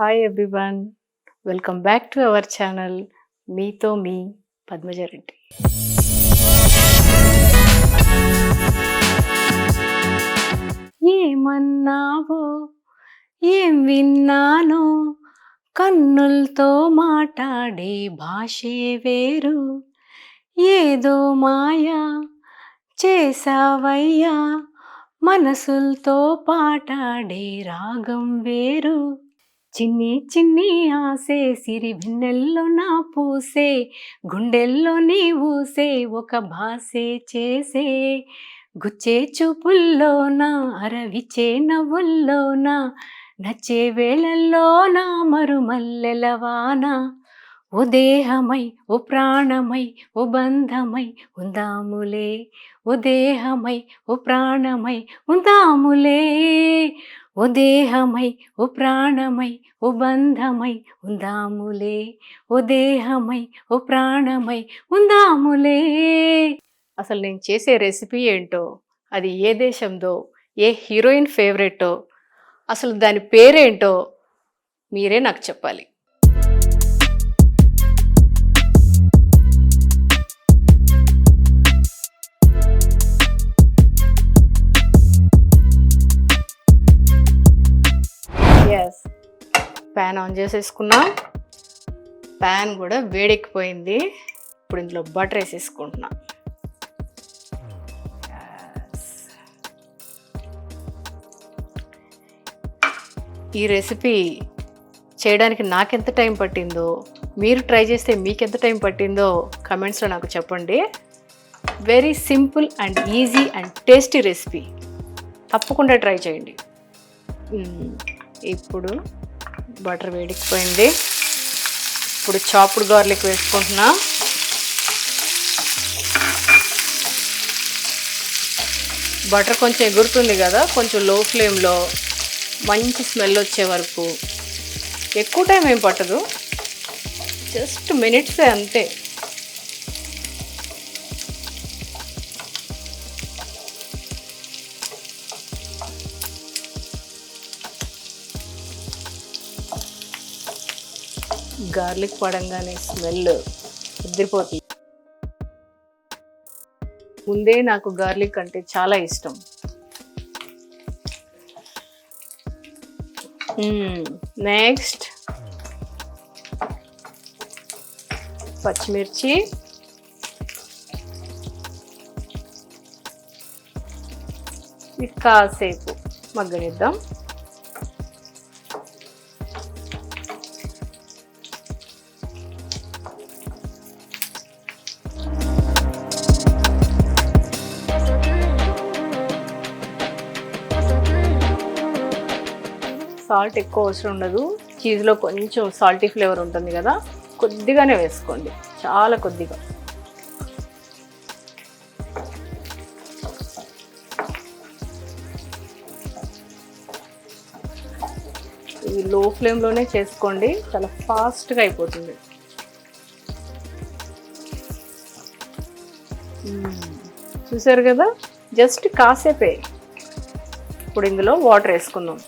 Hi everyone welcome back to our channel మీతో మీ పద్మజారెడ్డి ఏమన్నావో? ఏం విన్నానో? కన్నులతో మాట్లాడే భాషే వేరు. ఏదో మాయా చేసావయ్యా మనసులతో పాటాడే రాగం వేరు. చిన్ని చిన్ని ఆసే సిరి భిన్నెల్లో నా పూసే గుండెల్లో నీ ఊసే ఒక భాసే చేసే. గుచ్చే చూపుల్లోన అరవిచే నవ్వుల్లోన నచ్చే వేళల్లోన మరుమల్లెలవాన ఓ దేహమై ఓ ప్రాణమై ఓ బంధమై ఉందాములే. ఓ దేహమై ఓ ప్రాణమై ఉందాములే. ఓ దేహమై ఓ ప్రాణమై ఓ బంధమై ఉందాములే. ఓ దేహమై ఓ ప్రాణమై ఉందాములే. అసలు నేను చేసే రెసిపీ ఏంటో అది ఏ దేశందో ఏ హీరోయిన్ ఫేవరెటో అసలు దాని పేరేంటో మీరే నాకు చెప్పాలి. ప్యాన్ ఆన్ చేసేసుకున్నాం. ప్యాన్ కూడా వేడెక్కిపోయింది. ఇప్పుడు ఇందులో బటర్ వేసేసుకుంటున్నా. ఈ రెసిపీ చేయడానికి నాకెంత టైం పట్టిందో మీరు ట్రై చేస్తే మీకు ఎంత టైం పట్టిందో కమెంట్స్లో నాకు చెప్పండి. Very simple and easy and tasty recipe తప్పకుండా ట్రై చేయండి. Hmm. ఇప్పుడు బటర్ వేడికిపోయింది ఇప్పుడు చాపుడు గార్లిక్ వేసుకుంటున్నా. బటర్ కొంచెం ఎగురుతుంది కదా కొంచెం లో ఫ్లేమ్లో మంచి స్మెల్ వచ్చే వరకు. ఎక్కువ టైం ఏం పట్టదు. జస్ట్ మినిట్సే అంతే. గార్లిక్ పడంగానే స్మెల్ ఉద్దిరిపోతుంది ముందే నాకు గార్లిక్ అంటే చాలా ఇష్టం. నెక్స్ట్. పచ్చిమిర్చి. ఇది కాసేపు మగ్గనిద్దాం. సాల్ట్ ఎక్కువ అవసరం ఉండదు. చీజ్లో కొంచెం సాల్టీ ఫ్లేవర్ ఉంటుంది కదా. కొద్దిగానే వేసుకోండి. చాలా కొద్దిగా. ఇది లో ఫ్లేమ్లోనే చేసుకోండి. చాలా ఫాస్ట్గా అయిపోతుంది. చూసారు కదా? జస్ట్ కాసేపే. ఇప్పుడు ఇందులో వాటర్ వేసుకుందాం.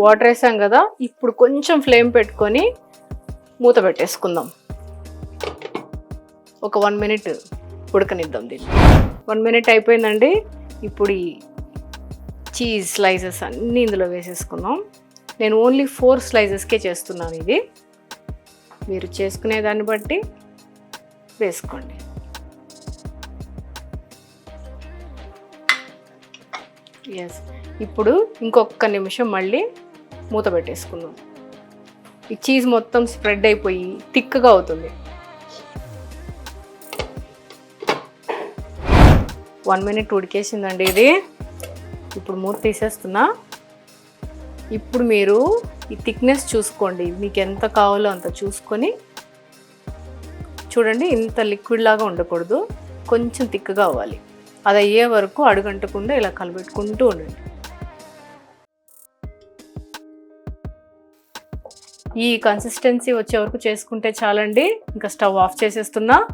వాటర్ వేసాం కదా ఇప్పుడు కొంచెం ఫ్లేమ్ పెట్టుకొని మూత పెట్టేసుకుందాం. ఒక వన్ మినిట్ ఉడకనిద్దాం దీన్ని. వన్ మినిట్ అయిపోయిందండి. ఇప్పుడు ఈ చీజ్ స్లైసెస్ అన్నీ ఇందులో వేసేసుకున్నాం నేను ఓన్లీ ఫోర్ స్లైసెస్కే చేస్తున్నాను ఇది. మీరు చేసుకునే దాన్ని బట్టి వేసుకోండి. ఎస్ ఇప్పుడు ఇంకొక నిమిషం మళ్ళీ మూత పెట్టేసుకున్నాం ఈ చీజ్ మొత్తం స్ప్రెడ్ అయిపోయి థిక్గా అవుతుంది. వన్ మినిట్ ఉడికేసిందండి ఇది. ఇప్పుడు మూత తీసేస్తున్నా. ఇప్పుడు మీరు ఈ థిక్నెస్ చూసుకోండి. మీకు ఎంత కావాలో అంత చూసుకొని చూడండి ఇంత లిక్విడ్ లాగా ఉండకూడదు. కొంచెం థిక్గా అవ్వాలి. అది అయ్యే వరకు అడుగంటకుండా ఇలా కలబెట్టుకుంటూ ఉండండి. ఈ కన్సిస్టెన్సీ వచ్చే వరకు చేసుకుంటే చాలండి. ఇంకా స్టవ్ ఆఫ్ చేసేస్తున్నా.